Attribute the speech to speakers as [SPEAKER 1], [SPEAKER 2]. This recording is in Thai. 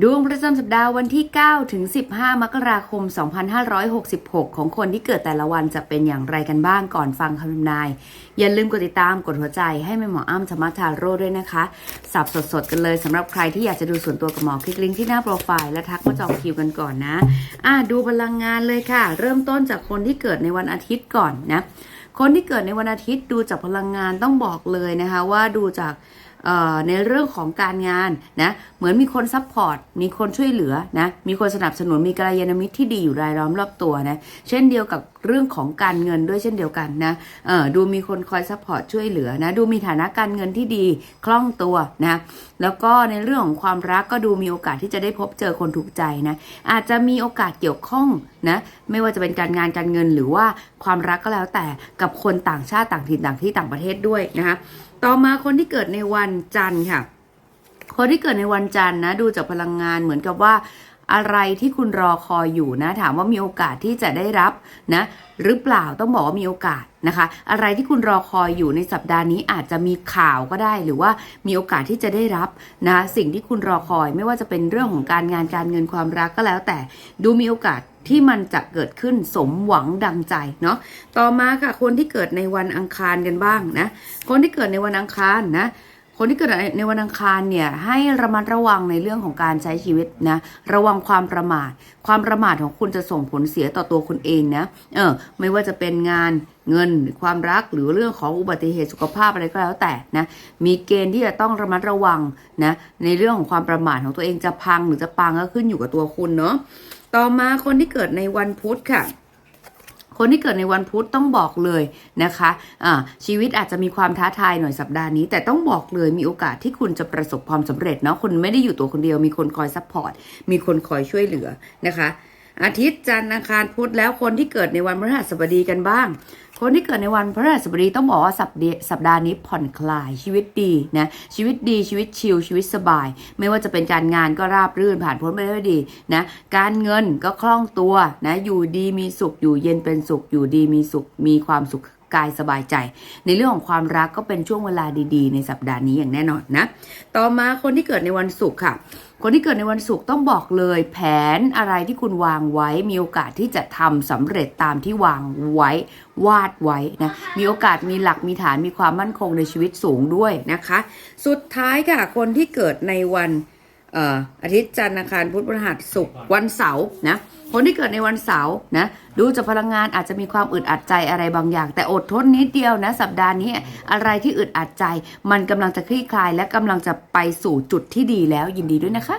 [SPEAKER 1] ดวงประจำสัปดาห์วันที่ 9 ถึง 15 มกราคม 2566 ของคนที่เกิดแต่ละวันจะเป็นอย่างไรกันบ้างก่อนฟังคำทำนาย อย่าลืมกดติดตามกดหัวใจให้แม่หมออ้ำธรรมทาโร่ด้วยนะคะ สับสดๆ กันเลยสำหรับใครที่อยากจะดูส่วนตัวกับหมอคลิกลิงก์ที่หน้าโปรไฟล์และทักมาจองคิวกันก่อนนะ อะดูพลังงานเลยค่ะ เริ่มต้นจากคนที่เกิดในวันอาทิตย์ก่อนนะ คนที่เกิดในวันอาทิตย์ดูจากพลังงานต้องบอกเลยนะคะว่าดูจาก ในเรื่องของการงานนะเหมือนมีคนซัพพอร์ตมีคนช่วยเหลือนะมีคนสนับสนุนมีกัลยาณมิตรที่ดีอยู่รายล้อมรอบตัวนะเช่นเดียวกับเรื่องของการเงินด้วยเช่นเดียวกันนะเออดูมีคนคอยซัพพอร์ตช่วยเหลือนะดูมีฐานะการเงินที่ดีคล่องตัวนะแล้วก็ในเรื่องของความรักก็ดูมีโอกาสที่จะได้พบเจอคนถูกใจนะอาจจะมีโอกาสเกี่ยวข้องนะไม่ว่าจะเป็นการงานการเงินหรือว่าความรักก็แล้วแต่กับคนต่างชาติต่างถิ่นต่างที่ต่างประเทศด้วยนะคะ ต่อมาคนที่เกิดในวันจันทร์ค่ะ คนที่เกิดในวันจันทร์นะดูจากพลังงานเหมือนกับว่าอะไรที่คุณรอคอยอยู่นะ ถามว่ามีโอกาสที่จะได้รับนะหรือเปล่าต้องบอกว่ามีโอกาสนะคะ อะไรที่คุณรอคอยอยู่ในสัปดาห์นี้อาจจะมีข่าวก็ได้ หรือว่ามีโอกาสที่จะได้รับนะสิ่งที่คุณรอคอยไม่ว่าจะเป็นเรื่องของการงานการเงินความรักก็แล้วแต่ดูมีโอกาส ที่มันจะเกิดขึ้นสมหวังดังใจเนาะต่อมาค่ะคนที่เกิดในวันอังคารกันบ้างนะ คนที่เกิดในวันอังคารนะคนที่เกิดในวันอังคารเนี่ยให้ระมัดระวังในเรื่องของการใช้ชีวิตนะระวังความประมาท ความประมาทของคุณจะส่งผลเสียต่อตัวคุณเองนะเออไม่ว่าจะเป็นงานเงินความรักหรือเรื่องของอุบัติเหตุสุขภาพอะไรก็แล้วแต่นะมีเกณฑ์ที่จะต้องระมัดระวังนะในเรื่องของความประมาทของตัวเองจะพังหรือจะปังก็ขึ้นอยู่กับตัวคุณเนาะ ต่อมาคนที่เกิดในวันพุธค่ะคนที่เกิดในวันพุธต้องบอกเลยนะคะะชีวิตอาจจะมีความท้าทายหน่อยสัปดาห์นี้ แต่ต้องบอกเลยมีโอกาสที่คุณจะประสบความสำเร็จเนาะคุณไม่ได้อยู่ตัวคนเดียว มีคนคอยซัพพอร์ตมีคนคอยช่วยเหลือนะคะ อาทิตย์จันทร์อังคารพุธแล้วคนที่เกิดในวันพฤหัสบดีกันบ้าง คนที่เกิดในวันพฤหัสบดีต้องบอกว่าสัปดาห์สัปดาห์นี้ผ่อนคลายชีวิตดีนะชีวิตดีชีวิตชิลชีวิตสบาย ไม่ว่าจะเป็นการงานก็ราบรื่นผ่านพ้นไปได้ดีนะการเงินก็คล่องตัวนะอยู่ดีมีสุขอยู่เย็นเป็นสุขอยู่ดีมีสุขมีความสุขกายสบายใจ ในเรื่องของความรักก็เป็นช่วงเวลาดี ๆ ในสัปดาห์นี้อย่างแน่นอนนะ ต่อมาคนที่เกิดในวันศุกร์ค่ะ คนที่เกิดในวันศุกร์ต้องบอกเลย แผนอะไรที่คุณวางไว้มีโอกาสที่จะทำสำเร็จตามที่วางไว้วาดไว้นะมีโอกาสมีหลักมีฐานมีความมั่นคงในชีวิตสูงด้วยนะคะ สุดท้ายค่ะคนที่เกิดในวัน อาทิตย์จันทร์อังคารพุธพฤหัสศุกร์วันเสาร์นะคนที่เกิดในวันเสาร์นะดูจากพลังงานอาจจะมีความอึดอัดใจอะไรบางอย่าง แต่อดทนนิดเดียวนะสัปดาห์นี้อะไรที่อึดอัดใจ มันกำลังจะคลี่คลาย และกำลังจะไปสู่จุดที่ดีแล้วยินดีด้วยนะคะ